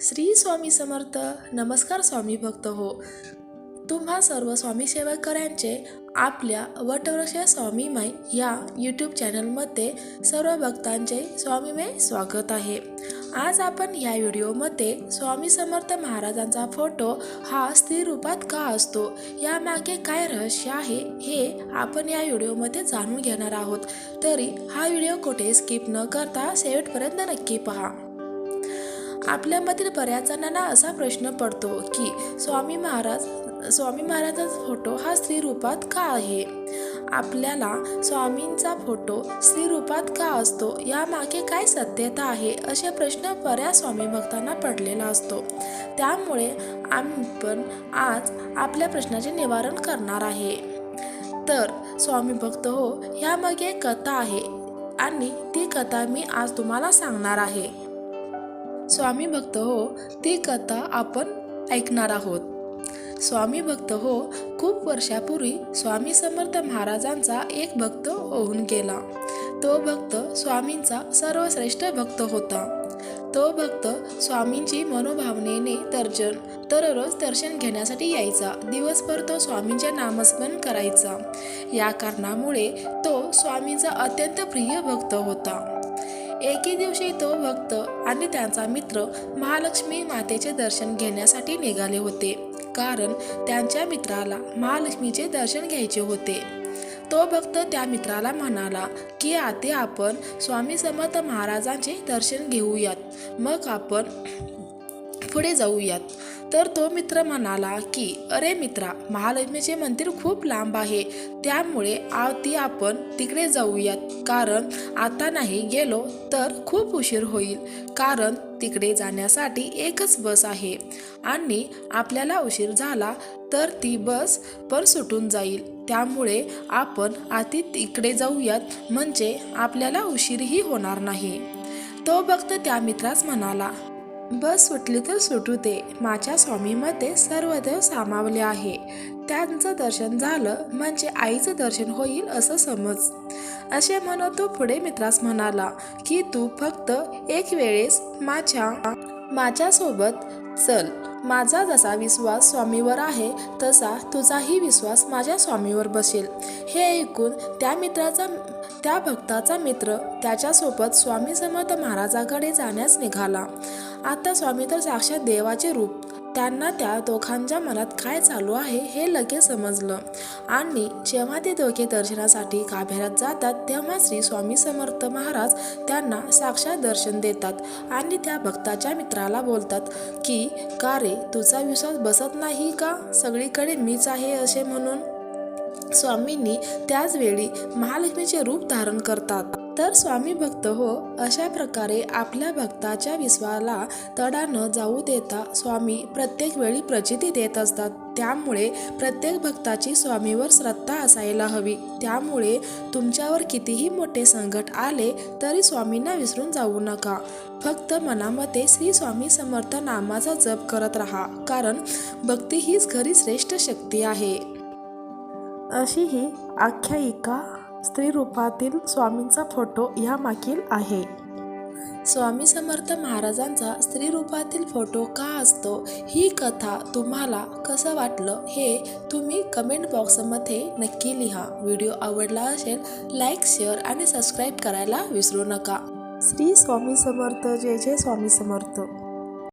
श्री स्वामी समर्थ नमस्कार स्वामी भक्त हो. तुम्हा सर्व स्वामी सेवाकऱ्यांचे आपल्या वटवृक्ष स्वामीमय या यूट्यूब चॅनलमध्ये सर्व भक्तांचे स्वामीमय स्वागत आहे. आज आपण या व्हिडिओमध्ये स्वामी समर्थ महाराजांचा फोटो हा स्थिर रूपात का असतो? यामागे काय रहस्य आहे हे आपण या व्हिडिओमध्ये जाणून घेणार आहोत. तरी हा व्हिडिओ कुठे स्किप न करता शेवटपर्यंत नक्की पहा. आपल्यामधील बऱ्याच जणांना असा प्रश्न पडतो की स्वामी महाराज स्वामी महाराजांचा फोटो हा स्त्री रूपात का आहे? आपल्याला स्वामींचा फोटो स्त्री रूपात का असतो? यामागे काय सत्यता आहे? असे प्रश्न बऱ्याच स्वामी भक्तांना पडलेला असतो. त्यामुळे आपण आज आपल्या प्रश्नाचे निवारण करणार आहे. तर स्वामी भक्त हो ह्यामागे एक कथा आहे आणि ती कथा मी आज तुम्हाला सांगणार आहे. स्वामी भक्त हो ती कथा आपण ऐकणार आहोत. स्वामी भक्त हो खूप वर्षापूर्वी स्वामी समर्थ महाराजांचा एक भक्त होऊन गेला. तो भक्त स्वामींचा सर्वश्रेष्ठ भक्त होता. तो भक्त स्वामींची मनोभावनेने दर्शन दररोज दर्शन घेण्यासाठी यायचा. दिवसभर तो स्वामींचे नामस्मरण करायचा. या कारणामुळे तो स्वामींचा अत्यंत प्रिय भक्त होता. एके दिवशी तो भक्त आणि त्यांचा मित्र महालक्ष्मी मातेचे दर्शन घेण्यासाठी निघाले होते. कारण त्यांच्या मित्राला महालक्ष्मीचे दर्शन घ्यायचे होते. तो भक्त त्या मित्राला म्हणाला की आते आपण स्वामी समर्थ महाराजांचे दर्शन घेऊयात. मग आपण पुढे जाऊयात. तर तो मित्र म्हणाला की अरे मित्रा महालक्ष्मीचे मंदिर खूप लांब आहे. त्यामुळे आधी आपण तिकडे जाऊयात. कारण आता नाही गेलो तर खूप उशीर होईल. कारण तिकडे जाण्यासाठी एकच बस आहे. आणि आपल्याला उशीर झाला तर ती बस पण सुटून जाईल. त्यामुळे आपण आधी तिकडे जाऊयात. म्हणजे आपल्याला उशीरही होणार नाही. तो भक्त त्या मित्रास म्हणाला बस सुटली तर सुटू दे माझ्या स्वामीमध्ये सर्व देव सामावले आहे. त्यांचं दर्शन झालं म्हणजे आईचं दर्शन होईल असं समज. असे म्हणत तो पुढे मित्रास म्हणाला की तू फक्त एक वेळेस माझ्या माझ्यासोबत चल. माझा जसा विश्वास स्वामीवर आहे तसा तुझाही विश्वास माझ्या स्वामीवर बसेल. हे ऐकून त्या मित्राचा त्या भक्ताचा मित्र त्याच्यासोबत स्वामी समर्थ महाराजाकडे जाण्यास निघाला. आता स्वामी तर साक्षात देवाचे रूप. त्यांना त्या दोघांच्या मनात काय चालू आहे हे लगेच समजलं. आणि जेव्हा ते दोघे दर्शनासाठी गाभ्यात जातात तेव्हा श्री स्वामी समर्थ महाराज त्यांना साक्षात दर्शन देतात आणि त्या भक्ताच्या मित्राला बोलतात की का रे तुझा विश्वास बसत नाही का? सगळीकडे मीच आहे असे म्हणून. स्वामींनी त्याचवेळी महालक्ष्मीचे रूप धारण करतात. तर स्वामी भक्त हो अशा प्रकारे आपल्या भक्ताच्या विश्वाला तडा न जाऊ देता स्वामी प्रत्येक वेळी प्रचिती देत असतात. त्यामुळे प्रत्येक भक्ताची स्वामीवर श्रद्धा असायला हवी. त्यामुळे तुमच्यावर कितीही मोठे संकट आले तरी स्वामींना विसरून जाऊ नका. फक्त मनामध्ये श्री स्वामी समर्थ नामाचा जप करत राहा कारण भक्ती हीच खरी श्रेष्ठ शक्ती आहे. अशी ही आख्यायिका स्त्री रूपातील स्वामींचा फोटो या मागील आहे. स्वामी समर्थ महाराजांचा स्त्री रूपातील फोटो का असतो? ही कथा तुम्हाला कसं वाटलं हे तुम्ही कमेंट बॉक्समध्ये नक्की लिहा. व्हिडिओ आवडला असेल लाईक शेअर आणि सबस्क्राईब करायला विसरू नका. श्री स्वामी समर्थ जय जय स्वामी समर्थ.